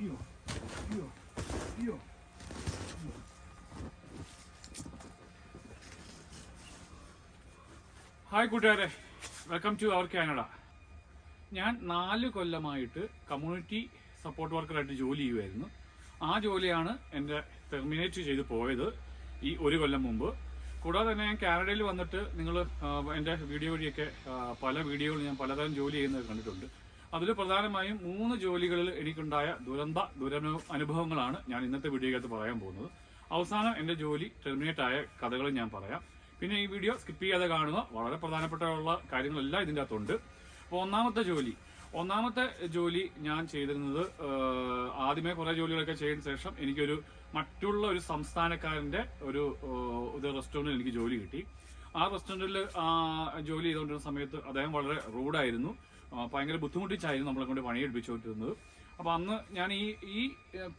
അയ്യോ അയ്യോ അയ്യോ ഹായ് കൂട്ടുകാരെ. വെൽക്കം ടു അവർ കാനഡ ഞാൻ നാല് കൊല്ലമായിട്ട് കമ്മ്യൂണിറ്റി സപ്പോർട്ട് വർക്കറായിട്ട് ജോലി ചെയ്യുമായിരുന്നു ആ ജോലിയാണ് എന്റെ ടെർമിനേറ്റ് ചെയ്ത് പോയത് ഈ ഒരു കൊല്ലം മുമ്പ്. കൂടാതെ തന്നെ ഞാൻ കാനഡയിൽ വന്നിട്ട് നിങ്ങൾ എന്റെ വീഡിയോ വഴിയൊക്കെ പല വീഡിയോകൾ ഞാൻ പലതരം ജോലി ചെയ്യുന്നത് കണ്ടിട്ടുണ്ട്. അതിൽ പ്രധാനമായും മൂന്ന് ജോലികളിൽ എനിക്കുണ്ടായ ദുരന്ത ദുരനു അനുഭവങ്ങളാണ് ഞാൻ ഇന്നത്തെ വീഡിയോയ്ക്കകത്ത് പറയാൻ പോകുന്നത്. അവസാനം എന്റെ ജോലി ടെർമിനേറ്റ് ആയ കഥകളും ഞാൻ പറയാം. പിന്നെ ഈ വീഡിയോ സ്കിപ്പ് ചെയ്യാതെ കാണുക. വളരെ പ്രധാനപ്പെട്ടുള്ള കാര്യങ്ങളെല്ലാം ഇതിന്റെ അകത്തുണ്ട്. അപ്പോൾ ഒന്നാമത്തെ ജോലി. ഒന്നാമത്തെ ജോലി ഞാൻ ചെയ്തിരുന്നത് ആദ്യമേ കുറെ ജോലികളൊക്കെ ചെയ്തതിനു ശേഷം എനിക്കൊരു മറ്റുള്ള ഒരു സംസ്ഥാനക്കാരന്റെ ഒരു ഇത് റെസ്റ്റോറന്റിൽ എനിക്ക് ജോലി കിട്ടി. ആ റെസ്റ്റോറന്റിൽ ജോലി ചെയ്തുകൊണ്ടിരുന്ന സമയത്ത് അദ്ദേഹം വളരെ റൂഡായിരുന്നു. ഭയങ്കര ബുദ്ധിമുട്ടിച്ചായിരുന്നു നമ്മളെ കൊണ്ട് പണിയെടുപ്പിച്ചുകൊണ്ടിരുന്നത് അപ്പൊ അന്ന് ഞാൻ ഈ ഈ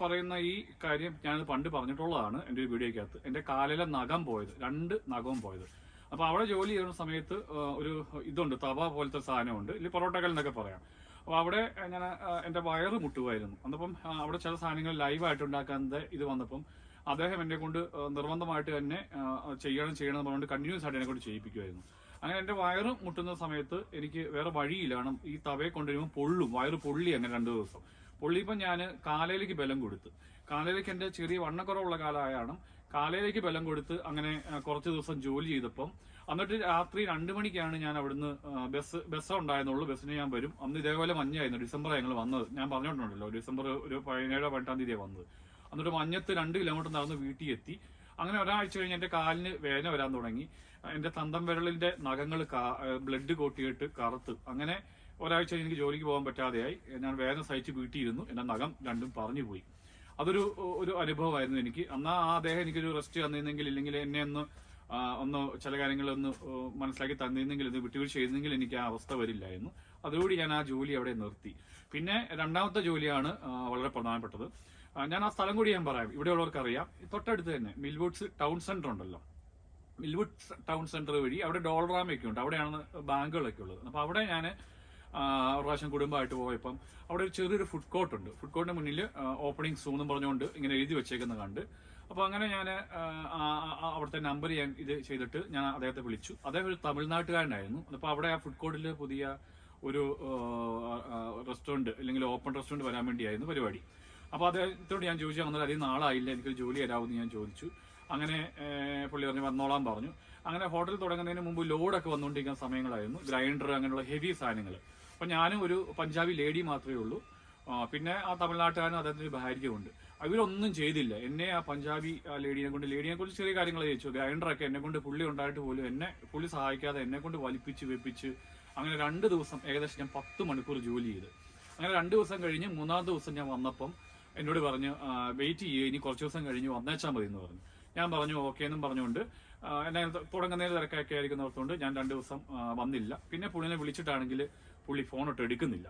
പറയുന്ന ഈ കാര്യം ഞാനത് പണ്ട് പറഞ്ഞിട്ടുള്ളതാണ് എന്റെ ഒരു വീഡിയോയ്ക്കകത്ത്. എന്റെ കാലിലെ നഖം പോയത് രണ്ട് നഖവും പോയത്. അപ്പൊ അവിടെ ജോലി ചെയ്യുന്ന സമയത്ത് ഒരു ഇതുണ്ട് തവ പോലത്തെ സാധനമുണ്ട്. ഇല്ല പൊറോട്ടകൾ എന്നൊക്കെ പറയാം. അപ്പൊ അവിടെ ഞാൻ എന്റെ വയറ് മുട്ടുമായിരുന്നു. അന്നപ്പം അവിടെ ചില സാധനങ്ങൾ ലൈവായിട്ട് ഉണ്ടാക്കാതെ ഇത് വന്നപ്പം അദ്ദേഹം എന്നെ കൊണ്ട് നിർബന്ധമായിട്ട് തന്നെ ചെയ്യണം ചെയ്യണം എന്ന് പറഞ്ഞുകൊണ്ട് കണ്ടിന്യൂസ് ആയിട്ട് എന്നെ കൊണ്ട് ചെയ്യിപ്പിക്കുമായിരുന്നു. അങ്ങനെ എന്റെ വയറ് മുട്ടുന്ന സമയത്ത് എനിക്ക് വേറെ വഴിയില്ല. കാരണം ഈ തവയെ കൊണ്ടുവരുമ്പോൾ പൊള്ളും. വയറ് പൊള്ളി അങ്ങനെ രണ്ടു ദിവസം. പൊള്ളിയപ്പോൾ ഞാൻ കാലയിലേക്ക് ബലം കൊടുത്ത്. കാലയിലേക്ക് എന്റെ ചെറിയ വണ്ണക്കുറവുള്ള കാലമായാണ് കാലയിലേക്ക് ബലം കൊടുത്ത് അങ്ങനെ കുറച്ച് ദിവസം ജോലി ചെയ്തപ്പം എന്നിട്ട് രാത്രി രണ്ടു മണിക്കാണ് ഞാൻ അവിടുന്ന് ബസ് ബസ് ഉണ്ടായിരുന്നുള്ളൂ. ബസ്സിന് ഞാൻ വരും. അന്ന് ഇതേപോലെ മഞ്ഞായിരുന്നു. ഡിസംബർ ഞങ്ങൾ വന്നത്. ഞാൻ പറഞ്ഞിട്ടുണ്ടല്ലോ ഡിസംബർ ഒരു പതിനേഴോ പതിനെട്ടാം തീയതിയാണ് വന്നത്. എന്നിട്ട് മഞ്ഞത്ത് രണ്ട് കിലോമീറ്റർ നടന്ന് വീട്ടിൽ എത്തി അങ്ങനെ ഒരാഴ്ച കഴിഞ്ഞ് എന്റെ കാലിന് വേദന വരാൻ തുടങ്ങി. എന്റെ തന്തം വിരളിന്റെ നഖങ്ങൾ ബ്ലഡ് കൊട്ടിയിട്ട് കറുത്ത്. അങ്ങനെ ഒരാഴ്ച എനിക്ക് ജോലിക്ക് പോകാൻ പറ്റാതെയായി. ഞാൻ വേദന സഹിച്ച് വീട്ടിയിരുന്നു. എന്റെ നഖം രണ്ടും പറഞ്ഞു പോയി. അതൊരു ഒരു അനുഭവമായിരുന്നു എനിക്ക്. അന്നാ ആ അദ്ദേഹം എനിക്കൊരു റെസ്റ്റ് തന്നിരുന്നെങ്കിൽ ഇല്ലെങ്കിൽ എന്നെ ഒന്ന് ഒന്ന് ചില കാര്യങ്ങൾ ഒന്ന് മനസ്സിലാക്കി തന്നിരുന്നെങ്കിൽ ഇത് വിട്ടുവീഴ്ച ചെയ്തിരുന്നെങ്കിൽ എനിക്ക് ആ അവസ്ഥ വരില്ലായിരുന്നു. അതോടുകൂടി ഞാൻ ആ ജോലി അവിടെ നിർത്തി. പിന്നെ രണ്ടാമത്തെ ജോലിയാണ് വളരെ പ്രധാനപ്പെട്ടത്. ഞാൻ ആ സ്ഥലം കൂടി ഞാൻ പറയാം. ഇവിടെയുള്ളവർക്ക് അറിയാം. തൊട്ടടുത്ത് തന്നെ മിൽവുഡ്സ് ടൗൺ സെന്റർ ഉണ്ടല്ലോ. മിൽവുഡ് ടൗൺ സെന്റർ വഴി അവിടെ ഡോളറാമയൊക്കെ ഉണ്ട്. അവിടെയാണ് ബാങ്കുകളൊക്കെ ഉള്ളത്. അപ്പൊ അവിടെ ഞാൻ പ്രാവശ്യം കുടുംബമായിട്ട് പോയപ്പം അവിടെ ഒരു ചെറിയൊരു ഫുഡ് കോർട്ട് ഉണ്ട്. ഫുഡ് കോർട്ടിന് മുന്നിൽ ഓപ്പണിംഗ് സൂൺ എന്ന് പറഞ്ഞുകൊണ്ട് ഇങ്ങനെ എഴുതി വെച്ചേക്കുന്ന കണ്ട്. അപ്പൊ അങ്ങനെ ഞാൻ അവിടുത്തെ നമ്പർ ഞാൻ ഇത് ചെയ്തിട്ട് ഞാൻ അദ്ദേഹത്തെ വിളിച്ചു. അദ്ദേഹം ഒരു തമിഴ്നാട്ടുകാരനായിരുന്നു. അപ്പൊ അവിടെ ആ ഫുഡ് കോർട്ടിൽ പുതിയ ഒരു റെസ്റ്റോറന്റ് അല്ലെങ്കിൽ ഓപ്പൺ റെസ്റ്റോറന്റ് വരാൻ വേണ്ടിയായിരുന്നു പരിപാടി. അപ്പൊ അദ്ദേഹത്തോട് ഞാൻ ചോദിച്ചു അങ്ങനെ അധികം നാളായില്ല എനിക്കൊരു ജോലി തരാമെന്ന് ഞാൻ ചോദിച്ചു. അങ്ങനെ പുള്ളി പറഞ്ഞു വന്നോളാൻ പറഞ്ഞു. അങ്ങനെ ഹോട്ടൽ തുടങ്ങുന്നതിന് മുമ്പ് ലോഡൊക്കെ വന്നുകൊണ്ടിരിക്കുന്ന സമയങ്ങളായിരുന്നു. ഗ്രൈൻഡർ അങ്ങനെയുള്ള ഹെവി സാധനങ്ങൾ അപ്പം ഞാനും ഒരു പഞ്ചാബി ലേഡി മാത്രമേ ഉള്ളൂ. പിന്നെ ആ തമിഴ്നാട്ടുകാരനും അദ്ദേഹത്തിന് ഭാര്യയുണ്ട് അവരൊന്നും ചെയ്തില്ല. എന്നെ ആ പഞ്ചാബി ആ ലേഡിയെ കൊണ്ട് ലേഡിയെ കുറിച്ച് ചെറിയ കാര്യങ്ങൾ ചോദിച്ചു. ഗ്രൈൻഡറൊക്കെ എന്നെ കൊണ്ട് പുള്ളി ഉണ്ടായിട്ട് പോലും എന്നെ പുള്ളി സഹായിക്കാതെ എന്നെ കൊണ്ട് വലിപ്പിച്ച് വെപ്പിച്ച് അങ്ങനെ രണ്ട് ദിവസം ഏകദേശം ഞാൻ പത്ത് മണിക്കൂർ ജോലി ചെയ്ത്. അങ്ങനെ രണ്ട് ദിവസം കഴിഞ്ഞ് മൂന്നാം ദിവസം ഞാൻ വന്നപ്പം എന്നോട് പറഞ്ഞു വെയിറ്റ് ചെയ്യുക ഇനി കുറച്ച് ദിവസം കഴിഞ്ഞ് വന്നേച്ചാൽ മതി എന്ന് പറഞ്ഞു. ഞാൻ പറഞ്ഞു ഓക്കെ എന്നും പറഞ്ഞുകൊണ്ട് എന്നെ തുടങ്ങുന്നതിന് തിരക്കൊക്കെ ആയിരിക്കുന്നവർത്തുകൊണ്ട് ഞാൻ രണ്ട് ദിവസം വന്നില്ല. പിന്നെ പുള്ളിനെ വിളിച്ചിട്ടാണെങ്കിൽ പുള്ളി ഫോൺ ഇട്ട് എടുക്കുന്നില്ല.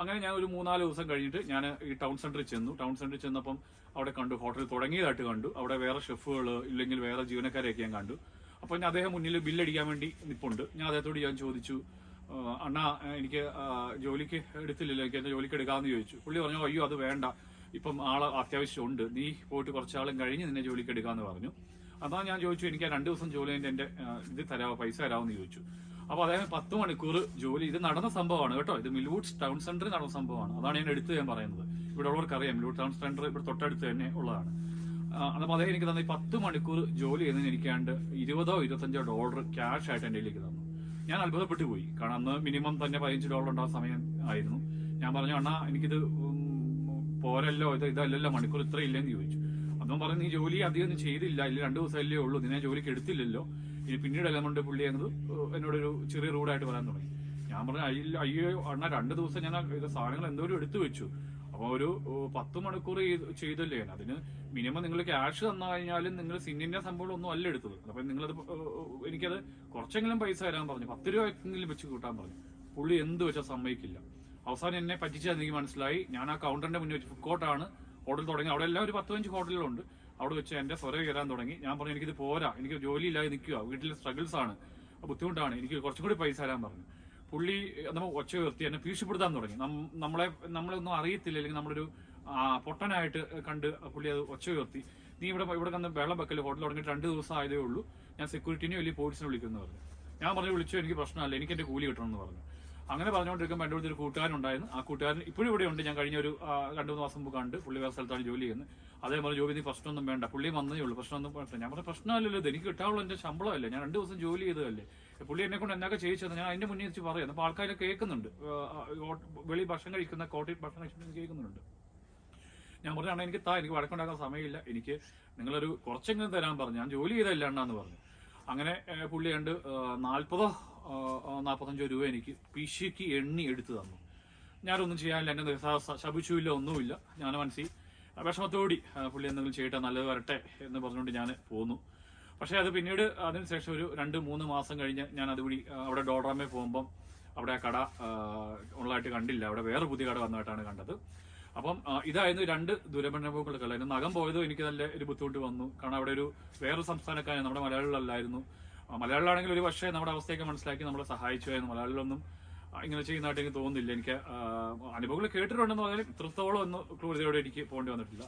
അങ്ങനെ ഞാൻ ഒരു മൂന്നാൽ ദിവസം കഴിഞ്ഞിട്ട് ഞാൻ ഈ ടൗൺ സെന്ററിൽ ചെന്നു. ടൗൺ സെന്ററിൽ ചെന്നപ്പം അവിടെ കണ്ടു ഹോട്ടൽ തുടങ്ങിയതായിട്ട് കണ്ടു. അവിടെ വേറെ ഷെഫുകൾ ഇല്ലെങ്കിൽ വേറെ ജീവനക്കാരെയൊക്കെ ഞാൻ കണ്ടു. അപ്പൊ ഞാൻ അദ്ദേഹം മുന്നിൽ ബില്ലടിക്കാൻ വേണ്ടി നിപ്പുണ്ട്. ഞാൻ അദ്ദേഹത്തോട് ഞാൻ ചോദിച്ചു അണ്ണാ എനിക്ക് ജോലിക്ക് എടുത്തില്ലല്ലോ എനിക്ക് എന്റെ ജോലിക്ക് എടുക്കാമെന്ന് ചോദിച്ചു. പുള്ളി പറഞ്ഞു അയ്യോ അത് വേണ്ട. ഇപ്പം ആൾ അത്യാവശ്യമുണ്ട്. നീ പോയിട്ട് കുറച്ചാളും കഴിഞ്ഞ് നിന്നെ ജോലിക്ക് എടുക്കാമെന്ന് പറഞ്ഞു. അതാ ഞാൻ ചോദിച്ചു എനിക്ക് ആ രണ്ട് ദിവസം ജോലി എന്റെ ഇത് തരാമോ പൈസ തരാമെന്ന് ചോദിച്ചു. അപ്പൊ അദ്ദേഹം പത്ത് മണിക്കൂർ ജോലി ഇത് നടന്ന സംഭവമാണ് കേട്ടോ. ഇത് മിൽവുഡ് ടൗൺ സെന്ററിൽ നടന്ന സംഭവമാണ്. അതാണ് ഞാൻ എടുത്ത് ഞാൻ പറയുന്നത്. ഇവിടെ ഉള്ളവർക്ക് അറിയാം മിൽവുഡ് ടൗൺ സെന്റർ ഇവിടെ തൊട്ടടുത്ത് തന്നെ ഉള്ളതാണ്. അപ്പോൾ അപ്പൊ അദ്ദേഹം എനിക്ക് തന്നെ പത്ത് മണിക്കൂർ ജോലി ചെയ്യുന്നതിന് എനിക്കാണ്ട് ഇരുപതോ ഇരുപത്തഞ്ചോ ഡോളർ ക്യാഷ് ആയിട്ട് എന്റെ കയ്യിലേക്ക് തന്നു. ഞാൻ അത്ഭുതപ്പെട്ടു പോയി കാരണം അന്ന് മിനിമം തന്നെ പതിനഞ്ച് ഡോളർ ഉണ്ടാകുന്ന സമയം ആയിരുന്നു. ഞാൻ പറഞ്ഞു അണ്ണാ എനിക്കിത് പോരല്ലോ ഇത് ഇതല്ലല്ലോ മണിക്കൂർ ഇത്ര ഇല്ലെന്ന് ചോദിച്ചു. അപ്പം പറഞ്ഞു നീ ജോലി അധികം ചെയ്തില്ല ഇല്ല രണ്ടു ദിവസമല്ലേ ഉള്ളൂ നിന്നെ ജോലിക്ക് എടുത്തില്ലല്ലോ. ഇനി പിന്നീട് കൊണ്ട് പുള്ളി എന്നത് എന്നോടൊരു ചെറിയ റൂഡായിട്ട് പറയാൻ തുടങ്ങി. ഞാൻ പറഞ്ഞു അയ്യോ അയ്യോ അണ്ണാ രണ്ട് ദിവസം ഞാൻ സാധനങ്ങൾ എന്തോരം എടുത്തു വെച്ചു. അപ്പൊ ഒരു പത്ത് മണിക്കൂർ ചെയ്ത്- ചെയ്തല്ലേ അതിന് മിനിമം നിങ്ങൾ ക്യാഷ് തന്നു കഴിഞ്ഞാലും നിങ്ങൾ സിന്നിന്റെ സംഭവം ഒന്നും അല്ല എടുത്തത്. അപ്പൊ നിങ്ങളത് എനിക്കത് കുറച്ചെങ്കിലും പൈസ തരാൻ പറഞ്ഞു. പത്ത് രൂപയെങ്കിലും വെച്ച് കൂട്ടാൻ പറഞ്ഞു. പുള്ളി എന്ത് വെച്ചാൽ സമ്മതിക്കില്ല. അവസാനം എന്നെ പറ്റിച്ചാൽ എനിക്ക് മനസ്സിലായി. ഞാൻ ആ കൗണ്ടറിന്റെ മുന്നിൽ വെച്ച് ഫുഡ് കോർട്ടാണ് ഹോട്ടൽ തുടങ്ങി അവിടെ എല്ലാം ഒരു പത്ത് പതിനഞ്ച് ഹോട്ടലുകളുണ്ട് അവിടെ വെച്ച് എന്റെ സ്വര കയറാൻ തുടങ്ങി. ഞാൻ പറഞ്ഞു എനിക്കിത് പോരാ. എനിക്ക് ജോലി ഇല്ലാതെ നിൽക്കുക. വീട്ടിലെ സ്ട്രഗിൾസ് ആണ്. ബുദ്ധിമുട്ടാണ്. എനിക്ക് കുറച്ചും കൂടി പൈസ തരാൻ പറഞ്ഞു. പുള്ളി നമ്മൾ ഒച്ച ഉയർത്തി എന്നെ ഭീഷണിപ്പെടുത്താൻ തുടങ്ങി. നമ്മളെ നമ്മളൊന്നും അറിയത്തില്ല. അല്ലെങ്കിൽ നമ്മളൊരു പൊട്ടനായിട്ട് കണ്ട് പുള്ളി അത് ഒച്ച ഉയർത്തി. നീ ഇവിടെ ഇവിടെ കന്ന് വെള്ളം വെക്കൽ ഹോട്ടൽ തുടങ്ങിയിട്ട് രണ്ട് ദിവസം ആയതേ ഉള്ളൂ. ഞാൻ സെക്യൂരിറ്റിനെ വലിയ പോലീസിനെ വിളിക്കുന്നു പറഞ്ഞു. ഞാൻ പറഞ്ഞു വിളിച്ചു? എനിക്ക് പ്രശ്നമല്ല. എനിക്ക് എന്റെ കൂലി കിട്ടണം എന്ന് പറഞ്ഞു. അങ്ങനെ പറഞ്ഞുകൊണ്ടിരിക്കുമ്പോൾ എന്റെ കൂടെ ഒരു കൂട്ടുകാരൻ ഉണ്ടായിരുന്നു ആ കൂട്ടുകാരൻ ഇപ്പോഴും ഇവിടെ ഉണ്ട്. ഞാൻ കഴിഞ്ഞ ഒരു രണ്ട് മൂന്ന് മാസം മുമ്പ് കണ്ട് പുള്ളി വേറെ സ്ഥലത്താണ് ജോലി ചെയ്യുന്നത്. അതേ ജോലി ജോബി നീ പ്രശ്നമൊന്നും വേണ്ട. പുള്ളി വന്നേ ഉള്ളൂ. പ്രശ്നമൊന്നും വേണ്ട. ഞാൻ പറഞ്ഞ പ്രശ്നമല്ലല്ലോ. എനിക്ക് കിട്ടാനുള്ള എന്റെ ശമ്പളമല്ലേ? ഞാൻ രണ്ട് ദിവസം ജോലി ചെയ്തതല്ലേ? പുള്ളി എന്നെ കൊണ്ട് എന്നൊക്കെ ചെയ്യിച്ചത്. ഞാൻ അതിന്റെ മുന്നേ വെച്ച് പറയാം. അപ്പോൾ ആൾക്കാരെ കേൾക്കുന്നുണ്ട്. വെളി ഭക്ഷണം കഴിക്കുന്ന കോട്ടയിൽ ഭക്ഷണം കഴിക്കുന്ന കേൾക്കുന്നുണ്ട്. ഞാൻ പറഞ്ഞാണ് എനിക്ക് താ എനിക്ക് വഴക്കുണ്ടാക്കാൻ സമയമില്ല. എനിക്ക് നിങ്ങളൊരു കുറച്ചെങ്കിലും തരാൻ പറഞ്ഞു. ഞാൻ ജോലി ചെയ്തല്ല അണ്ണാന്ന് പറഞ്ഞു. അങ്ങനെ പുള്ളി കണ്ട് നാൽപ്പതോ നാൽപ്പത്തഞ്ചോ രൂപ എനിക്ക് പിശിക്ക് എണ്ണി എടുത്തു തന്നു. ഞാനൊന്നും ചെയ്യാനില്ല എന്നെ ശപിച്ചുമില്ല ഒന്നുമില്ല. ഞാൻ മനസ്സിൽ വിഷമത്തോടി പുള്ളി എന്തെങ്കിലും ചെയ്യട്ടെ നല്ലത് വരട്ടെ എന്ന് പറഞ്ഞുകൊണ്ട് ഞാൻ പോന്നു. പക്ഷേ അത് പിന്നീട് അതിനുശേഷം ഒരു രണ്ട് മൂന്ന് മാസം കഴിഞ്ഞ് ഞാൻ അതുവഴി അവിടെ ഡോഡറാമേ പോകുമ്പം അവിടെ ആ കട ഉള്ളതായിട്ട് കണ്ടില്ല. അവിടെ വേറെ പുതിയ കട വന്നതായിട്ടാണ് കണ്ടത്. അപ്പം ഇതായിരുന്നു രണ്ട് ദുരനുഭവങ്ങളുടെ കല അതിന് നഖം പോയതും എനിക്ക് നല്ല ഒരു ബുദ്ധിമുട്ട് വന്നു. കാരണം അവിടെ ഒരു വേറെ സംസ്ഥാനക്കാരൻ നമ്മുടെ മലയാളികളല്ലായിരുന്നു. മലയാളികളാണെങ്കിൽ ഒരു പക്ഷേ നമ്മുടെ അവസ്ഥയൊക്കെ മനസ്സിലാക്കി നമ്മളെ സഹായിച്ചു എന്ന് മലയാളികളൊന്നും ഇങ്ങനെ ചെയ്യുന്നതായിട്ട് എനിക്ക് തോന്നുന്നില്ല. എനിക്ക് അനുഭവങ്ങൾ കേട്ടിട്ടുണ്ടെന്ന് പറഞ്ഞാൽ ഇത്രത്തോളം ഒന്നും ക്രൂരതയോടെ എനിക്ക് പോകേണ്ടി വന്നിട്ടില്ല.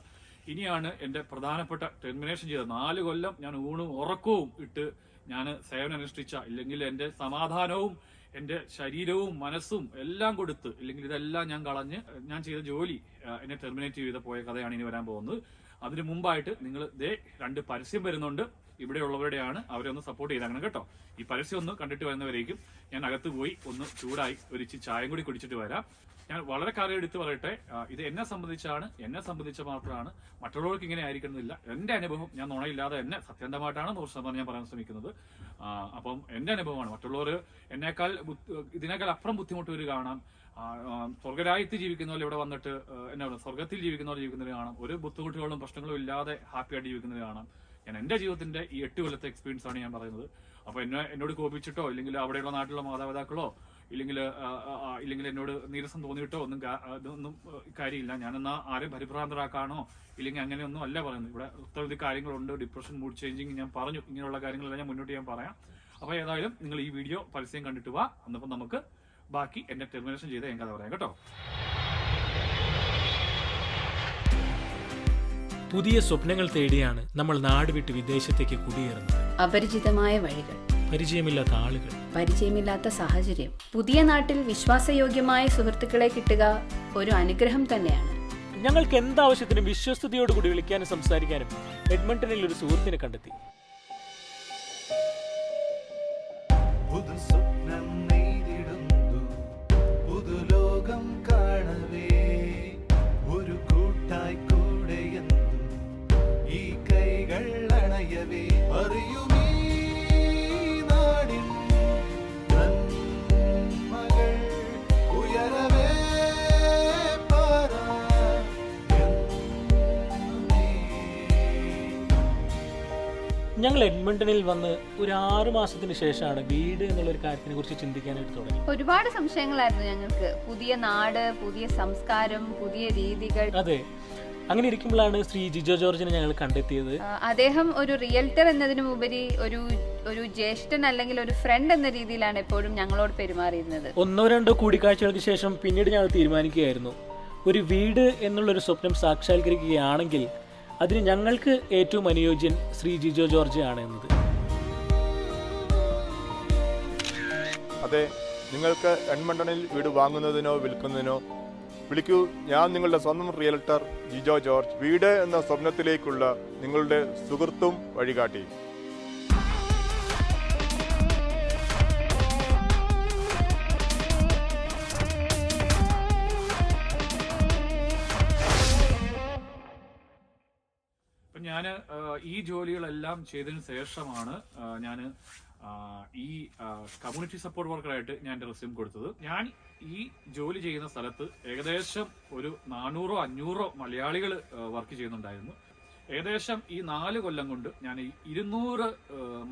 ഇനിയാണ് എന്റെ പ്രധാനപ്പെട്ട ടെർമിനേഷൻ ചെയ്ത നാല് കൊല്ലം ഞാൻ ഊണും ഉറക്കവും ഇട്ട് ഞാൻ സേവനം അനുഷ്ഠിച്ച. ഇല്ലെങ്കിൽ എന്റെ സമാധാനവും എന്റെ ശരീരവും മനസ്സും എല്ലാം കൊടുത്ത് ഇല്ലെങ്കിൽ ഇതെല്ലാം ഞാൻ കളഞ്ഞ് ഞാൻ ചെയ്ത ജോലി എന്നെ ടെർമിനേറ്റ് ചെയ്ത് പോയ കഥയാണ് ഇനി വരാൻ പോകുന്നത്. അതിനു മുമ്പായിട്ട് നിങ്ങൾ ദേ രണ്ട് പരസ്യം വരുന്നുണ്ട്. ഇവിടെയുള്ളവരുടെയാണ് അവരെ ഒന്ന് സപ്പോർട്ട് ചെയ്തേക്കണം കേട്ടോ. ഈ പരസ്യം ഒന്ന് കണ്ടിട്ട് വരുന്നവരേക്കും ഞാൻ അകത്ത് പോയി ഒന്ന് ചൂടായി ഒരു ചായം കൂടി കുടിച്ചിട്ട് വരാം. ഞാൻ വളരെ കാലം എടുത്ത് പറയട്ടെ ഇത് എന്നെ സംബന്ധിച്ചാണ് എന്നെ സംബന്ധിച്ച മാത്രമാണ് മറ്റുള്ളവർക്ക് ഇങ്ങനെ ആയിരിക്കണമെന്നില്ല. എന്റെ അനുഭവം ഞാൻ നുണയില്ലാതെ എന്നെ സത്യന്തമായിട്ടാണ് നൂറ് ശതമാനം ഞാൻ പറയാൻ ശ്രമിക്കുന്നത്. അപ്പം എന്റെ അനുഭവമാണ് മറ്റുള്ളവർ എന്നേക്കാൾ ഇതിനേക്കാൾ അപ്പുറം ബുദ്ധിമുട്ട് ഒരു കാണാം സ്വർഗരാജ്യത്ത് ജീവിക്കുന്നവർ ഇവിടെ വന്നിട്ട് എന്നാ പറയുക സ്വർഗത്തിൽ ജീവിക്കുന്നവർ ജീവിക്കുന്നവർ കാണാം. ഒരു ബുദ്ധിമുട്ടുകളും പ്രശ്നങ്ങളും ഇല്ലാതെ ഹാപ്പിയായിട്ട് ജീവിക്കുന്നവർ കാണാം. ഞാൻ എന്റെ ജീവിതത്തിന്റെ ഈ എട്ട് കൊല്ലത്തെ എക്സ്പീരിയൻസ് ആണ് ഞാൻ പറയുന്നത്. അപ്പോൾ എന്നെ എന്നോട് കോപിച്ചിട്ടോ ഇല്ലെങ്കിൽ അവിടെയുള്ള നാട്ടിലുള്ള മാതാപിതാക്കളോ ഇല്ലെങ്കിൽ ഇല്ലെങ്കിൽ എന്നോട് നീരസം തോന്നിയിട്ടോ ഒന്നും ഇതൊന്നും കാര്യമില്ല. ഞാനെന്നാ ആരെയും പരിഭ്രാന്തരാക്കാനോ ഇല്ലെങ്കിൽ അങ്ങനെയൊന്നും അല്ല പറയുന്നത്. ഇവിടെ ഒത്തിരി കാര്യങ്ങളുണ്ട്. ഡിപ്രഷൻ മൂഡ് ചേഞ്ചിങ് ഞാൻ പറഞ്ഞു. ഇങ്ങനെയുള്ള കാര്യങ്ങളെല്ലാം ഞാൻ മുന്നോട്ട് ഞാൻ പറയാം. അപ്പോൾ ഏതായാലും നിങ്ങൾ ഈ വീഡിയോ പരസ്യം കണ്ടിട്ട് വാ. അന്നപ്പം നമുക്ക് ബാക്കി എന്നെ ടെർമിനേഷൻ ചെയ്ത് ഞാൻ പറയാം കേട്ടോ. പുതിയ സ്വപ്നങ്ങൾ തേടിയാണ് നമ്മൾ നാട് വിട്ട് വിദേശത്തേക്ക് കുടിയേറുന്നത്. അപരിചിതമായ വഴികൾ. പരിചയമില്ലാത്ത ആളുകൾ. പരിചയമില്ലാത്ത സാഹചര്യം. പുതിയ നാട്ടിൽ വിശ്വാസയോഗ്യമായ സുഹൃത്തുക്കളെ കിട്ടുക ഒരു അനുഗ്രഹം തന്നെയാണ്. ഞങ്ങൾക്ക് എന്താവശ്യത്തിനും വിശ്വസ്തയോടുകൂടി വിളിക്കാനും സംസാരിക്കാനും എഡ്മണ്ടനിൽ ഒരു സുഹൃത്തിനെ കണ്ടെത്തി. ഞങ്ങൾ വന്ന് ഒരു ആറ് മാസത്തിന് ശേഷമാണ് വീട് എന്നുള്ള ഒരു കാര്യത്തിനെ കുറിച്ച് ചിന്തിക്കാനായിട്ട് തുടങ്ങി ഒരുപാട് സംശയങ്ങളായിരുന്നു ഞങ്ങൾക്ക്. പുതിയ നാട് പുതിയ സംസ്കാരം പുതിയ രീതികൾ. അതെ. അങ്ങനെ ഇരിക്കുമ്പോഴാണ് ശ്രീ ജിജോ ജോർജിനെ ഞങ്ങൾ കണ്ടെത്തിയത്. അദ്ദേഹം ഒരു റിയൽറ്റർ എന്നതിനുപരി ഒരു ഒരു ജ്യേഷ്ഠൻ അല്ലെങ്കിൽ ഒരു ഫ്രണ്ട് എന്ന രീതിയിലാണ് എപ്പോഴും ഞങ്ങളോട് പെരുമാറിയിരുന്നത്. ഒന്നോ രണ്ടോ കൂടിക്കാഴ്ചകൾക്ക് ശേഷം പിന്നീട് ഞങ്ങൾ തീരുമാനിക്കുകയായിരുന്നു. ഒരു വീട് എന്നുള്ളൊരു സ്വപ്നം സാക്ഷാത്കരിക്കുകയാണെങ്കിൽ അതിന് ഞങ്ങൾക്ക് ഏറ്റവും അനുയോജ്യൻ ശ്രീ ജിജോ ജോർജ് ആണ് എന്നത്. അതെ നിങ്ങൾക്ക് എൺമണ്ടണിൽ വീട് വാങ്ങുന്നതിനോ വിൽക്കുന്നതിനോ വിളിക്കൂ. ഞാൻ നിങ്ങളുടെ സ്വന്തം റിയൽട്ടർ ജിജോ ജോർജ് വീട് എന്ന സ്വപ്നത്തിലേക്കുള്ള നിങ്ങളുടെ സുഹൃത്തും വഴികാട്ടി. ഞാൻ ഈ ജോലികളെല്ലാം ചെയ്തതിന് ശേഷമാണ് ഞാൻ ഈ കമ്മ്യൂണിറ്റി സപ്പോർട്ട് വർക്കറായിട്ട് ഞാൻ എന്റെ റെസ്യൂം കൊടുത്തത്. ഞാൻ ഈ ജോലി ചെയ്യുന്ന സ്ഥലത്ത് ഏകദേശം ഒരു നാനൂറോ അഞ്ഞൂറോ മലയാളികൾ വർക്ക് ചെയ്യുന്നുണ്ടായിരുന്നു. ഏകദേശം ഈ നാല് കൊല്ലം കൊണ്ട് ഞാൻ ഇരുന്നൂറ്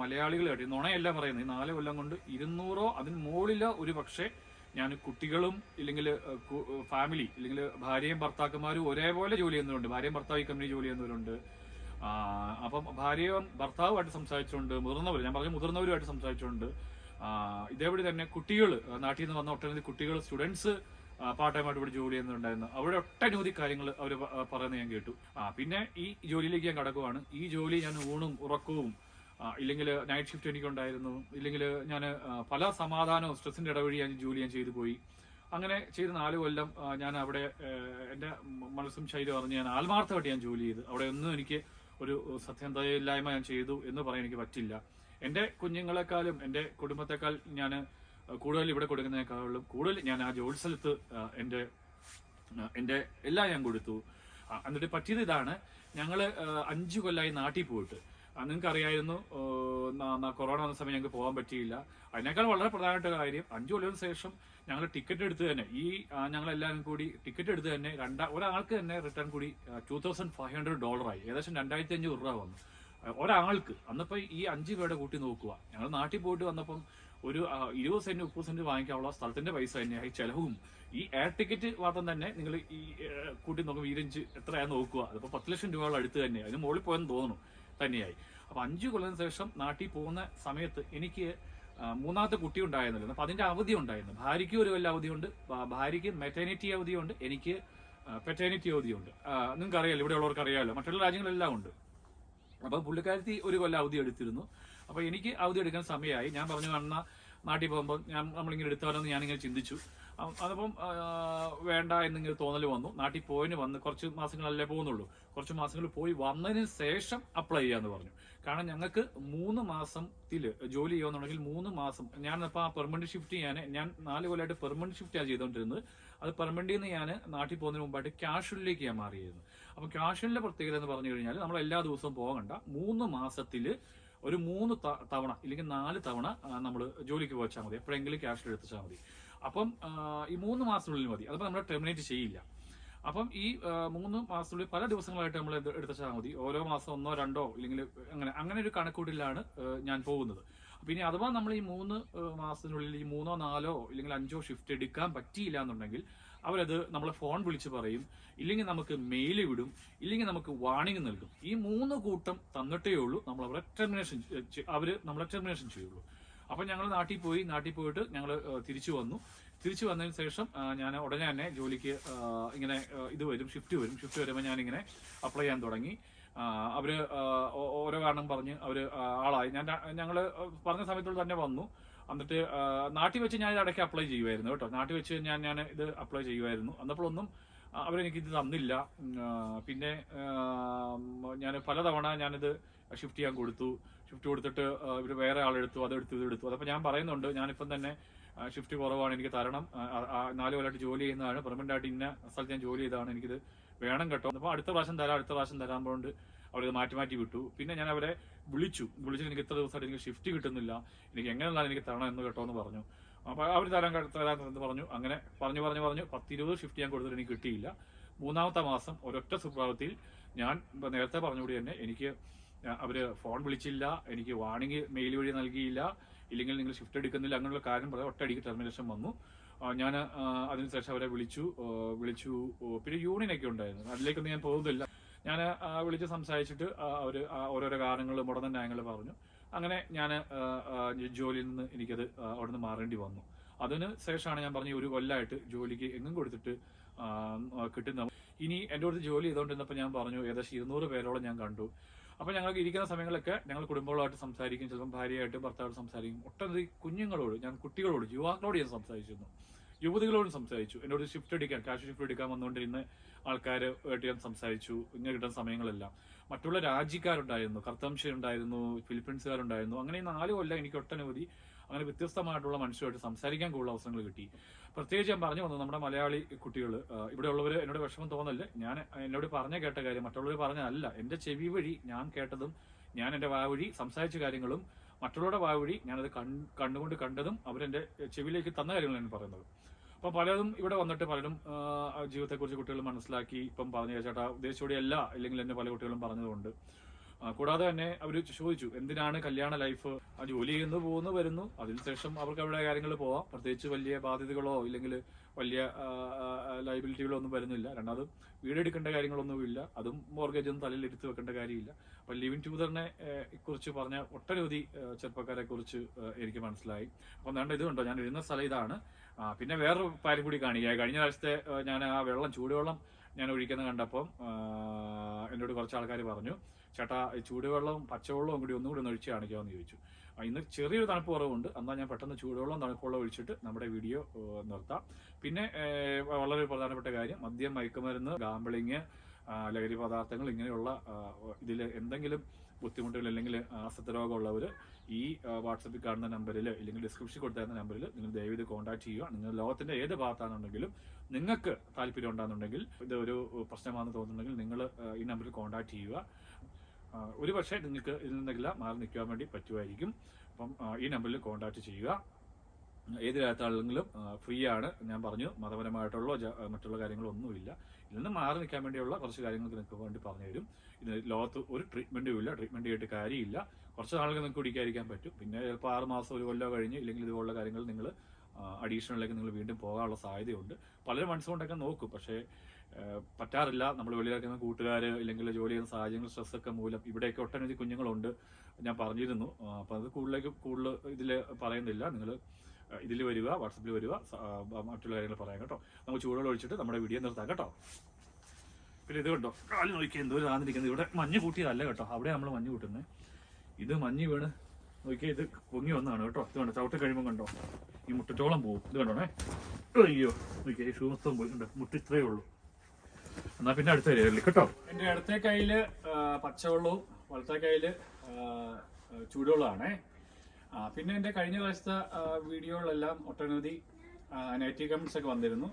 മലയാളികളായിട്ട് നുണയല്ല പറയുന്നത് ഈ നാല് കൊല്ലം കൊണ്ട് ഇരുന്നൂറോ അതിന് മുകളിലോ ഒരു പക്ഷേ ഞാൻ കുട്ടികളും ഇല്ലെങ്കിൽ ഫാമിലി ഇല്ലെങ്കിൽ ഭാര്യയും ഭർത്താക്കന്മാരും ഒരേപോലെ ജോലി ചെയ്യുന്നവരുണ്ട്. ഭാര്യയും ഭർത്താവ് ഈ കമ്പനി ജോലി ചെയ്യുന്നവരുണ്ട്. അപ്പം ഭാര്യയും ഭർത്താവുമായിട്ട് സംസാരിച്ചുകൊണ്ട് മുതിർന്നവർ ഞാൻ പറഞ്ഞ മുതിർന്നവരുമായിട്ട് സംസാരിച്ചുകൊണ്ട് ഇതേപടി തന്നെ കുട്ടികൾ നാട്ടിൽ നിന്ന് വന്ന ഒട്ടനവധി കുട്ടികൾ സ്റ്റുഡൻസ് പാർട്ട് ടൈമായിട്ട് ഇവിടെ ജോലി ചെയ്യുന്നുണ്ടായിരുന്നു. അവിടെ ഒട്ടനവധി കാര്യങ്ങൾ അവർ പറയുന്നത് ഞാൻ കേട്ടു. ആ പിന്നെ ഈ ജോലിയിലേക്ക് ഞാൻ കടക്കുവാണ്. ഈ ജോലി ഞാൻ ഊണും ഉറക്കവും ഇല്ലെങ്കിൽ നൈറ്റ് ഷിഫ്റ്റ് എനിക്കുണ്ടായിരുന്നു. ഇല്ലെങ്കിൽ ഞാൻ പല സമാധാനവും സ്ട്രെസ്സിന്റെ ഇടവഴി ഞാൻ ജോലി ഞാൻ ചെയ്തു പോയി. അങ്ങനെ ചെയ്ത് നാല് കൊല്ലം ഞാൻ അവിടെ എന്റെ മനസ്സും ശരീരം അറിഞ്ഞ് ഞാൻ ആത്മാർത്ഥമായിട്ട് ഞാൻ ജോലി ചെയ്തു. അവിടെ ഒന്നും എനിക്ക് ഒരു സത്യന്തയില്ലായ്മ ഞാൻ ചെയ്തു എന്ന് പറയാൻ എനിക്ക് പറ്റില്ല. എന്റെ കുഞ്ഞുങ്ങളെക്കാളും എന്റെ കുടുംബത്തെക്കാൾ ഞാൻ കൂടുതൽ ഇവിടെ കൊടുക്കുന്നതിനേക്കാളും കൂടുതൽ ഞാൻ ആ ജോലി സ്ഥലത്ത് എന്റെ എന്റെ എല്ലാം ഞാൻ കൊടുത്തു. എന്നിട്ട് പറ്റിയത് ഇതാണ്. ഞങ്ങൾ അഞ്ചു കൊല്ലമായി നാട്ടിൽ പോയിട്ട്. നിങ്ങൾക്ക് അറിയായിരുന്നു കൊറോണ വന്ന സമയം ഞങ്ങൾക്ക് പോകാൻ പറ്റിയില്ല. അതിനേക്കാൾ വളരെ പ്രധാനപ്പെട്ട കാര്യം അഞ്ചു കൊല്ലത്തിന് ശേഷം ഞങ്ങൾ ടിക്കറ്റ് എടുത്ത് തന്നെ ഈ ഞങ്ങളെല്ലാവരും കൂടി ടിക്കറ്റ് എടുത്ത് തന്നെ രണ്ടാ ഒരാൾക്ക് തന്നെ റിട്ടേൺ കൂടി ടൂ തൗസൻഡ് ഫൈവ് ഹൺഡ്രഡ് ഡോളറായി ഏകദേശം രണ്ടായിരത്തി അഞ്ഞൂറ് രൂപ വന്നു. ഒരാൾക്ക് അന്നപ്പോൾ ഈ അഞ്ച് പേരുടെ കൂട്ടി നോക്കുക. ഞങ്ങൾ നാട്ടിൽ പോയിട്ട് വന്നപ്പം ഒരു ഇരുപത് സെന്റ് മുപ്പത് സെന്റ് വാങ്ങിക്കാനുള്ള സ്ഥലത്തിന്റെ പൈസ തന്നെയായി. ചെലവും ഈ എയർ ടിക്കറ്റ് മാത്രം തന്നെ നിങ്ങൾ ഈ കൂട്ടി നോക്കുമ്പോൾ ഈരഞ്ച് എത്രയാന്ന് നോക്കുക. അതിപ്പോൾ പത്ത് ലക്ഷം രൂപയുള്ള അടുത്ത് തന്നെ അതിന് മുകളിൽ പോയെന്ന് തോന്നുന്നു തന്നെയായി. അപ്പൊ അഞ്ചു കൊല്ലത്തിന് ശേഷം നാട്ടിൽ പോകുന്ന സമയത്ത് എനിക്ക് മൂന്നാമത്തെ കുട്ടി ഉണ്ടായിരുന്നല്ലോ. അപ്പൊ അതിന്റെ അവധി ഉണ്ടായിരുന്നു. ഭാര്യയ്ക്ക് ഒരു വലിയ അവധിയുണ്ട്? ഭാര്യയ്ക്ക് മെറ്റേണിറ്റി അവധിയുണ്ട്. എനിക്ക് പെറ്റേണിറ്റി അവധിയുണ്ട്. നിങ്ങൾക്ക് അറിയാലോ ഇവിടെ ഉള്ളവർക്ക് അറിയാലോ മറ്റുള്ള രാജ്യങ്ങളെല്ലാം ഉണ്ട്. അപ്പൊ പുള്ളിക്കാരത്തി ഒരു കൊല്ലം അവധി എടുത്തിരുന്നു. അപ്പൊ എനിക്ക് അവധി എടുക്കാൻ സമയമായി. ഞാൻ പറഞ്ഞു കാണുന്ന നാട്ടിൽ പോകുമ്പോൾ ഞാൻ നമ്മളിങ്ങനെ എടുത്താലോന്ന് ഞാനിങ്ങനെ ചിന്തിച്ചു. അതപ്പം വേണ്ട എന്നിങ്ങനെ തോന്നൽ വന്നു. നാട്ടിൽ പോയിന് വന്ന് കുറച്ച് മാസങ്ങളല്ലേ പോകുന്നുള്ളൂ. കുറച്ച് മാസങ്ങൾ പോയി വന്നതിന് ശേഷം അപ്ലൈ ചെയ്യാന്ന് പറഞ്ഞു. കാരണം ഞങ്ങൾക്ക് മൂന്ന് മാസത്തിൽ ജോലി ചെയ്യുന്നുണ്ടെങ്കിൽ മൂന്ന് മാസം ഞാൻ അപ്പോൾ ആ പെർമനന്റ് ഷിഫ്റ്റ് ചെയ്യാൻ ഞാൻ നാല് കൊല്ലമായിട്ട് പെർമനന്റ് ഷിഫ്റ്റാണ് ചെയ്തുകൊണ്ടിരുന്നത് അത് പെർമനന്റിൽ നിന്ന് ഞാൻ നാട്ടിൽ പോകുന്നതിന് മുമ്പായിട്ട് ക്യാഷ്വലിലേക്ക് ഞാൻ മാറിയിരുന്നു. അപ്പം ക്യാഷ്വലിന്റെ പ്രത്യേകത എന്ന് പറഞ്ഞു കഴിഞ്ഞാൽ നമ്മൾ എല്ലാ ദിവസവും പോകണ്ട. മൂന്ന് മാസത്തിൽ ഒരു മൂന്ന് തവണ ഇല്ലെങ്കിൽ നാല് തവണ നമ്മൾ ജോലിക്ക് പോച്ചാൽ മതി. എപ്പോഴെങ്കിലും ക്യാഷിൽ എടുത്താൽ മതി. അപ്പം ഈ മൂന്ന് മാസത്തിനുള്ളിൽ മതി. അതിപ്പോൾ നമ്മൾ ടെർമിനേറ്റ് ചെയ്യില്ല. അപ്പം ഈ മൂന്ന് മാസത്തിനുള്ളിൽ പല ദിവസങ്ങളായിട്ട് നമ്മൾ എടുത്താൽ മതി. ഓരോ മാസം ഒന്നോ രണ്ടോ ഇല്ലെങ്കിൽ അങ്ങനെ അങ്ങനെ ഒരു കണക്കൂട്ടിലാണ് ഞാൻ പോകുന്നത്. അപ്പം ഇനി അഥവാ നമ്മൾ ഈ മൂന്ന് മാസത്തിനുള്ളിൽ ഈ മൂന്നോ നാലോ ഇല്ലെങ്കിൽ അഞ്ചോ ഷിഫ്റ്റ് എടുക്കാൻ പറ്റിയില്ല എന്നുണ്ടെങ്കിൽ അവരത് നമ്മളെ ഫോൺ വിളിച്ച് പറയും. ഇല്ലെങ്കിൽ നമുക്ക് മെയിൽ വിടും. ഇല്ലെങ്കിൽ നമുക്ക് വാണിംഗ് നൽകും. ഈ മൂന്ന് കൂട്ടം തന്നിട്ടേ ഉള്ളൂ. നമ്മൾ അവരെ ടെർമിനേഷൻ അവർ നമ്മളെ ടെർമിനേഷൻ ചെയ്യുള്ളൂ. അപ്പൊ ഞങ്ങൾ നാട്ടിൽ പോയി നാട്ടിൽ പോയിട്ട് ഞങ്ങൾ തിരിച്ചു വന്നു. തിരിച്ചു വന്നതിന് ശേഷം ഞാൻ ഉടനെ തന്നെ ജോലിക്ക് ഇങ്ങനെ ഇത് വരും ഷിഫ്റ്റ് വരും. ഷിഫ്റ്റ് വരുമ്പോൾ ഞാനിങ്ങനെ അപ്ലൈ ചെയ്യാൻ തുടങ്ങി. അവർ ഓരോ കാരണം പറഞ്ഞ് അവർ ആളായി. ഞാൻ ഞങ്ങൾ പറഞ്ഞ സമയത്തോട് തന്നെ വന്നു. എന്നിട്ട് നാട്ടിൽ വെച്ച് ഞാൻ ഇത് ഇടയ്ക്ക് അപ്ലൈ ചെയ്യുമായിരുന്നു കേട്ടോ. നാട്ടിൽ വെച്ച് ഞാൻ ഞാൻ ഇത് അപ്ലൈ ചെയ്യുമായിരുന്നു അന്നപ്പോഴൊന്നും അവരെനിക്ക് ഇത് തന്നില്ല. പിന്നെ ഞാൻ പലതവണ ഞാനിത് ഷിഫ്റ്റ് ചെയ്യാൻ കൊടുത്തു. ഷിഫ്റ്റ് കൊടുത്തിട്ട് ഇവർ വേറെ ആളെടുത്തു അതെടുത്തു ഇതെടുത്തു അതപ്പോൾ ഞാൻ പറയുന്നുണ്ട് ഞാനിപ്പം തന്നെ ഷിഫ്റ്റ് കുറവാണ് എനിക്ക് തരണം. നാല് കൊല്ലമായിട്ട് ജോലി ചെയ്യുന്നതാണ്. പെർമനന്റ് ആയിട്ട് ഇന്ന സ്ഥലത്ത് ഞാൻ ജോലി ചെയ്തതാണ് എനിക്കിത് വേണം കേട്ടോ. അപ്പോൾ അടുത്ത പ്രാവശ്യം തരാം അടുത്ത പ്രാവശ്യം തരാൻ കൊണ്ട് അവരത് മാറ്റി മാറ്റി വിട്ടു. പിന്നെ ഞാൻ അവരെ വിളിച്ചു. വിളിച്ചിട്ട് എനിക്ക് ഇത്ര ദിവസമായിട്ട് എനിക്ക് ഷിഫ്റ്റ് കിട്ടുന്നില്ല. എനിക്ക് എങ്ങനെയുള്ള എനിക്ക് തരണം എന്ന് കേട്ടോ എന്ന് പറഞ്ഞു. അപ്പൊ അവർ തരാൻ തരാമെന്ന് പറഞ്ഞു. അങ്ങനെ പറഞ്ഞു പറഞ്ഞു പറഞ്ഞു. പത്തിരുപത് ഷിഫ്റ്റ് ഞാൻ കൊടുത്തിട്ട് എനിക്ക് കിട്ടിയില്ല. മൂന്നാമത്തെ മാസം ഒരൊറ്റ സുപ്രഭാതത്തിൽ ഞാൻ നേരത്തെ പറഞ്ഞുകൂടി തന്നെ എനിക്ക് അവർ ഫോൺ വിളിച്ചില്ല. എനിക്ക് വാണിംഗ് മെയിൽ വഴി നൽകിയില്ല. ഇല്ലെങ്കിൽ നിങ്ങൾ ഷിഫ്റ്റ് എടുക്കുന്നില്ല അങ്ങനെയുള്ള കാര്യം പറയാം ഒറ്റയടിക്ക് ടെർമിനേഷൻ വന്നു. ഞാൻ അതിനുശേഷം അവരെ വിളിച്ചു. വിളിച്ചു. പിന്നെ യൂണിയൻ ഒക്കെ ഉണ്ടായിരുന്നു. അതിലേക്കൊന്നും ഞാൻ പോകുന്നില്ല. ഞാൻ വിളിച്ച് സംസാരിച്ചിട്ട് അവർ ഓരോരോ കാരണങ്ങൾ മുടന്ന ന്യായങ്ങൾ പറഞ്ഞു. അങ്ങനെ ഞാൻ ജോലിയിൽ നിന്ന് എനിക്കത് അവിടെ നിന്ന് മാറേണ്ടി വന്നു. അതിന് ശേഷമാണ് ഞാൻ പറഞ്ഞ ഒരു കൊല്ലമായിട്ട് ജോലിക്ക് എങ്ങും കൊടുത്തിട്ട് കിട്ടുന്ന ഇനി എന്റെ അടുത്ത് ജോലി ചെയ്തുകൊണ്ടിരുന്നപ്പോൾ ഞാൻ പറഞ്ഞു ഏകദേശം ഇരുന്നൂറ് പേരോളം ഞാൻ കണ്ടു. അപ്പോൾ ഞങ്ങൾക്ക് ഇരിക്കുന്ന സമയങ്ങളൊക്കെ ഞങ്ങൾ കുടുംബങ്ങളായിട്ട് സംസാരിക്കും ചിലപ്പം ഭാര്യയായിട്ട് ഭർത്താവായിട്ട് സംസാരിക്കും. ഒട്ടനവധി കുഞ്ഞുങ്ങളോട് ഞാൻ കുട്ടികളോട് യുവാക്കളോട് ഞാൻ സംസാരിച്ചിരുന്നു. യുവതികളോടും സംസാരിച്ചു. എന്നോട് ഷിഫ്റ്റ് എടുക്കാൻ കാശ് ഷിഫ്റ്റ് എടുക്കാൻ വന്നുകൊണ്ടിരുന്ന ആൾക്കാരുമായിട്ട് ഞാൻ സംസാരിച്ചു ഇങ്ങനെ കിട്ടുന്ന സമയങ്ങളെല്ലാം. മറ്റുള്ള രാജ്യക്കാരുണ്ടായിരുന്നു കർത്തംശയുണ്ടായിരുന്നു ഫിലിപ്പീൻസുകാരുണ്ടായിരുന്നു. അങ്ങനെ നാല് കൊല്ലം എനിക്ക് ഒട്ടനവധി അങ്ങനെ വ്യത്യസ്തമായിട്ടുള്ള മനുഷ്യരുമായിട്ട് സംസാരിക്കാൻ കൂടുതൽ അവസരങ്ങൾ കിട്ടി. പ്രത്യേകിച്ച് ഞാൻ പറഞ്ഞു വന്നത് നമ്മുടെ മലയാളി കുട്ടികൾ ഇവിടെ ഉള്ളവർ എന്നോട് വിഷമം തോന്നല്ല. ഞാൻ എന്നോട് പറഞ്ഞ കേട്ട കാര്യം മറ്റുള്ളവർ പറഞ്ഞതല്ല. എന്റെ ചെവി വഴി ഞാൻ കേട്ടതും ഞാൻ എന്റെ വാവഴി സംസാരിച്ച കാര്യങ്ങളും മറ്റുള്ളവരുടെ വാവഴി ഞാനത് കൺ- കണ്ടുകൊണ്ട് കണ്ടതും അവരെ ചെവിയിലേക്ക് തന്ന കാര്യങ്ങളാണ് പറയുന്നത്. അപ്പൊ പലതും ഇവിടെ വന്നിട്ട് പലരും ജീവിതത്തെ ജീവിതത്തെക്കുറിച്ച് കുട്ടികൾ മനസ്സിലാക്കി ഇപ്പം പറഞ്ഞു ചേട്ടാ ഉദ്ദേശിച്ചോടെ അല്ല ഇല്ലെങ്കിൽ എന്നെ പല കുട്ടികളും പറഞ്ഞതുകൊണ്ട്. കൂടാതെ തന്നെ അവർ ചോദിച്ചു എന്തിനാണ് കല്യാണ ലൈഫ് ജോലി ചെയ്യുന്നു പോകുന്നു വരുന്നു? അതിനുശേഷം അവർക്ക് അവരുടെ കാര്യങ്ങൾ പോവാം. പ്രത്യേകിച്ച് വലിയ ബാധ്യതകളോ ഇല്ലെങ്കിൽ വലിയ ലൈബിലിറ്റികളൊന്നും വരുന്നില്ല. രണ്ടാമത് വീടെടുക്കേണ്ട കാര്യങ്ങളൊന്നും ഇല്ല അതും മോർഗേജ് ഒന്നും തലയിൽ എടുത്തു വെക്കേണ്ട കാര്യമില്ല. അപ്പൊ ലിവിൻ ടൂതറിനെ കുറിച്ച് പറഞ്ഞ ഒട്ടനവധി ചെറുപ്പക്കാരെ കുറിച്ച് എനിക്ക് മനസ്സിലായി. അപ്പം വേണ്ട ഇത് കണ്ടോ ഞാൻ ഇരുന്ന സ്ഥലം ഇതാണ്. പിന്നെ വേറൊരു കാര്യം കൂടി കാണിക്കുക കഴിഞ്ഞ പ്രാവശ്യത്തെ ഞാൻ ആ വെള്ളം ചൂടുവെള്ളം ഞാൻ ഒഴിക്കുന്നത് കണ്ടപ്പം എന്നോട് കുറച്ച് ആൾക്കാർ പറഞ്ഞു ചേട്ടാ ചൂടുവെള്ളവും പച്ചവെള്ളവും കൂടി ഒന്നുകൂടി ഒന്ന് ഒഴിച്ച് കാണിക്കാമെന്ന് ചോദിച്ചു. ഇന്ന് ചെറിയൊരു തണുപ്പ് കുറവുണ്ട്. എന്നാൽ ഞാൻ പെട്ടെന്ന് ചൂടുവെള്ളം തണുപ്പുവെള്ളം ഒഴിച്ചിട്ട് നമ്മുടെ വീഡിയോ നിർത്താം. പിന്നെ വളരെ പ്രധാനപ്പെട്ട കാര്യം മദ്യം മയക്കുമരുന്ന് ഗാമ്പിളിങ് ലഹരി പദാർത്ഥങ്ങൾ ഇങ്ങനെയുള്ള ഇതിൽ എന്തെങ്കിലും ബുദ്ധിമുട്ടുകൾ അല്ലെങ്കിൽ ആസക്ത രോഗമുള്ളവർ ഈ വാട്സപ്പിൽ കാണുന്ന നമ്പറിൽ ഇല്ലെങ്കിൽ ഡിസ്ക്രിപ്ഷൻ കൊടുത്തിരുന്ന നമ്പറിൽ നിങ്ങൾ ദയവീത് കോൺടാക്ട് ചെയ്യുക. നിങ്ങൾ ലോകത്തിന്റെ ഏത് ഭാഗത്താണെന്നുണ്ടെങ്കിലും നിങ്ങൾക്ക് താല്പര്യം ഉണ്ടാകുന്നുണ്ടെങ്കിൽ ഇത് ഒരു പ്രശ്നമാണെന്ന് തോന്നുന്നുണ്ടെങ്കിൽ നിങ്ങൾ ഈ നമ്പറിൽ കോൺടാക്ട് ചെയ്യുക. ഒരു പക്ഷേ നിങ്ങൾക്ക് ഇതിൽ നിന്നെല്ലാം മാറി നിൽക്കാൻ വേണ്ടി പറ്റുമായിരിക്കും. അപ്പം ഈ നമ്പറിൽ കോൺടാക്ട് ചെയ്യുക. ഏത് രാജ്യത്താണെങ്കിലും ഫ്രീ ആണ് ഞാൻ പറഞ്ഞു. മതപരമായിട്ടുള്ള മറ്റുള്ള മറ്റുള്ള കാര്യങ്ങളൊന്നുമില്ല. ഇതിൽ നിന്ന് മാറി നിൽക്കാൻ വേണ്ടിയുള്ള കുറച്ച് കാര്യങ്ങൾ നിങ്ങൾക്ക് വേണ്ടി പറഞ്ഞു തരും ഇത് ലോകത്ത് ഒരു ട്രീറ്റ്മെന്റും ഇല്ല. ട്രീറ്റ്മെന്റ് ചെയ്തിട്ട് കാര്യമില്ല. കുറച്ച് നാളുകൾ നിങ്ങൾക്ക് കുടിക്കാതിരിക്കാൻ പറ്റും. പിന്നെ ചിലപ്പോൾ ആറ് മാസം ഒരു കൊല്ലം കഴിഞ്ഞ് ഇല്ലെങ്കിൽ ഇതുപോലുള്ള കാര്യങ്ങൾ നിങ്ങൾ അഡീഷണലിലേക്ക് നിങ്ങൾ വീണ്ടും പോകാനുള്ള സാധ്യതയുണ്ട്. പലരും മനസ്സുകൊണ്ടൊക്കെ നോക്കും. പക്ഷേ പറ്റാറില്ല. നമ്മൾ വെളിയിലാക്കുന്ന കൂട്ടുകാർ ഇല്ലെങ്കിൽ ജോലി ചെയ്യുന്ന സാഹചര്യങ്ങൾ സ്ട്രെസ്സൊക്കെ മൂലം ഇവിടെയൊക്കെ ഒട്ടനവധി കുഞ്ഞുങ്ങളുണ്ട് ഞാൻ പറഞ്ഞിരുന്നു. അപ്പോൾ അപ്പം അത് കൂടുതലേക്ക് കൂടുതൽ ഇതിൽ പറയുന്നില്ല. നിങ്ങൾ ഇതിൽ വരിക വാട്സപ്പിൽ വരിക മറ്റുള്ള കാര്യങ്ങൾ പറയാം കേട്ടോ. നമുക്ക് ചൂടോടെ ഒഴിച്ചിട്ട് നമ്മുടെ വീഡിയോ നിർത്താം കേട്ടോ. പിന്നെ ഇത് കണ്ടോ? കാൽ നോക്കിയാൽ എന്തോ താന്നിരിക്കുന്നത് ഇവിടെ മഞ്ഞ് കൂട്ടിയതല്ല കേട്ടോ. അവിടെ നമ്മൾ മഞ്ഞ് കൂട്ടുന്നത്. ഇത് മഞ്ഞ് വീണ്. നോക്കിയാൽ ഇത് പൊങ്ങി വന്നതാണ് കേട്ടോ. ഇത് കണ്ടോ ചവിട്ടി കഴിയുമ്പോൾ കണ്ടോ? ഈ മുട്ടത്തോളം പോകും ഇത് കണ്ടോണേ? അയ്യോ നോക്കിയാൽ ഈ ഷൂ മൊത്തം പോയി. കണ്ടോ മുട്ട ഇത്രയേ ഉള്ളൂ. എന്നാൽ പിന്നെ അടുത്ത വരികയല്ലേ കേട്ടോ. എന്റെ അടുത്ത കയ്യിൽ പച്ചവെള്ളവും വലത്തെ ആ, ചൂടുവെള്ളമാണേ. പിന്നെ എന്റെ കഴിഞ്ഞ പ്രാവശ്യത്തെ വീഡിയോകളെല്ലാം ഒട്ടനവധി നെഗറ്റീവ് കമൻസ് ഒക്കെ വന്നിരുന്നു.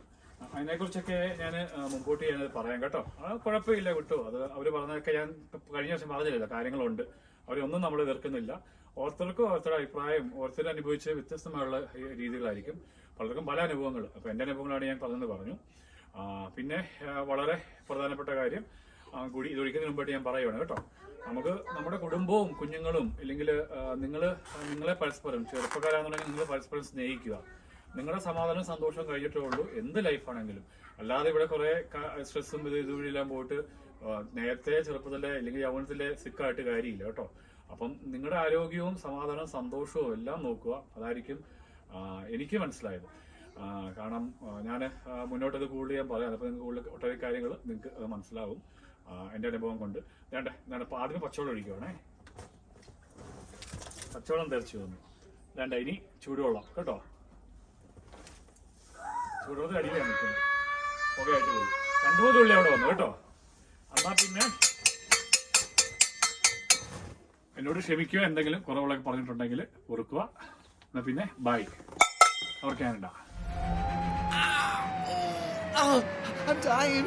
അതിനെക്കുറിച്ചൊക്കെ ഞാൻ മുമ്പോട്ട് ഞാനത് പറയാം കേട്ടോ. അത് കുഴപ്പമില്ല വിട്ടു. അത് അവർ പറഞ്ഞതൊക്കെ ഞാൻ കഴിഞ്ഞ വർഷം പറഞ്ഞില്ല കാര്യങ്ങളുണ്ട്. അവരൊന്നും നമ്മൾ എതിർക്കുന്നില്ല ഓരോരുത്തർക്കും ഓരോരുത്തരുടെ അഭിപ്രായം ഓരോരുത്തർ അനുഭവിച്ച വ്യത്യസ്തമായുള്ള രീതികളായിരിക്കും. പലർക്കും പല അനുഭവങ്ങൾ. അപ്പൊ എന്റെ അനുഭവങ്ങളാണ് ഞാൻ പറഞ്ഞെന്ന് പറഞ്ഞു. പിന്നെ വളരെ പ്രധാനപ്പെട്ട കാര്യം കൂടി ഇതൊഴിക്കുന്നതിന് മുമ്പായിട്ട് ഞാൻ പറയുകയാണ് കേട്ടോ. നമുക്ക് നമ്മുടെ കുടുംബവും കുഞ്ഞുങ്ങളും ഇല്ലെങ്കിൽ നിങ്ങൾ നിങ്ങളെ പരസ്പരം ചെറുപ്പക്കാരാണെന്നുണ്ടെങ്കിൽ നിങ്ങൾ പരസ്പരം സ്നേഹിക്കുക. നിങ്ങളുടെ സമാധാനം സന്തോഷവും കഴിഞ്ഞിട്ടേ ഉള്ളൂ. എന്ത് ലൈഫാണെങ്കിലും അല്ലാതെ ഇവിടെ കുറെ സ്ട്രെസ്സും ഇത് ഇതുവഴിയെല്ലാം പോയിട്ട് നേരത്തെ ചെറുപ്പത്തിലെ അല്ലെങ്കിൽ യൗവനത്തിലെ സിക്കായിട്ട് കാര്യമില്ല കേട്ടോ. അപ്പം നിങ്ങളുടെ ആരോഗ്യവും സമാധാനവും സന്തോഷവും എല്ലാം നോക്കുക. അതായിരിക്കും എനിക്ക് മനസ്സിലായത്. കാരണം ഞാൻ മുന്നോട്ട് ഇത് കൂടുതൽ ഞാൻ പറയാം. അപ്പോൾ നിങ്ങൾക്ക് കൂടുതൽ ഒട്ടേറെ കാര്യങ്ങൾ നിങ്ങൾക്ക് അത് മനസ്സിലാവും. എന്റെ അനുഭവം കൊണ്ട്. വേണ്ട ഞാൻ ആദ്യം പച്ചവെള്ളം ഒഴിക്കുവാണേ. പച്ചവെള്ളം തെറിച്ചു തന്നു വേണ്ട ഇനി ചൂടുവെള്ളം കേട്ടോ. ചൂടുവെള്ളത്തിൽ അടിയിലാണ് നിൽക്കുന്നത്. പുകയായിട്ട് പോയി. രണ്ടു മൂന്ന് തുള്ളി അവിടെ വന്നു കേട്ടോ. എന്നാ പിന്നെ എന്നോട് ക്ഷമിക്കുക എന്തെങ്കിലും കുറവുകളൊക്കെ പറഞ്ഞിട്ടുണ്ടെങ്കിൽ ഓർക്കുക എന്നാ പിന്നെ bye our Canada Oh, I'm dying.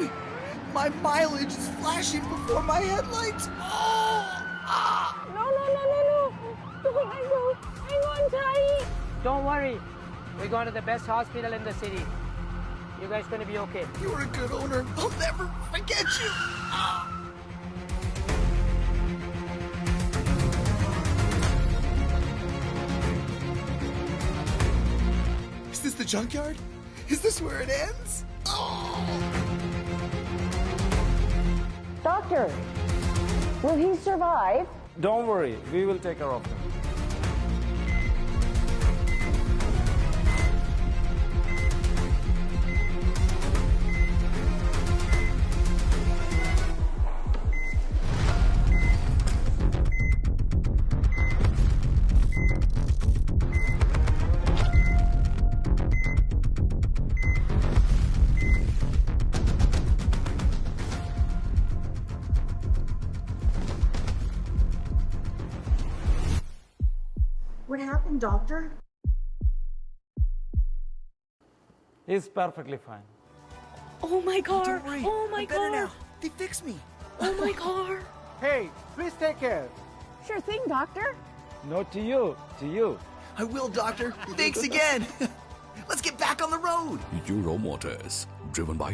My mileage is flashing before my headlights. Oh, ah. No, no, no, no, no. Don't I go. I'm going to die. Don't worry. We're going to the best hospital in the city. You guys gonna be okay. You're a good owner. I'll never forget you. Is this the junkyard? Is this where it ends? Oh. Doctor, will he survive? Don't worry, we will take care of him. Doctor? He's perfectly fine. Oh my car. Don't worry. Oh my I'm car. now. They fixed me. Oh my car. Hey, please take care. Sure thing, doctor. No to you, to you. I will, Doctor. Thanks again. Let's get back on the road. Euro Motors, driven by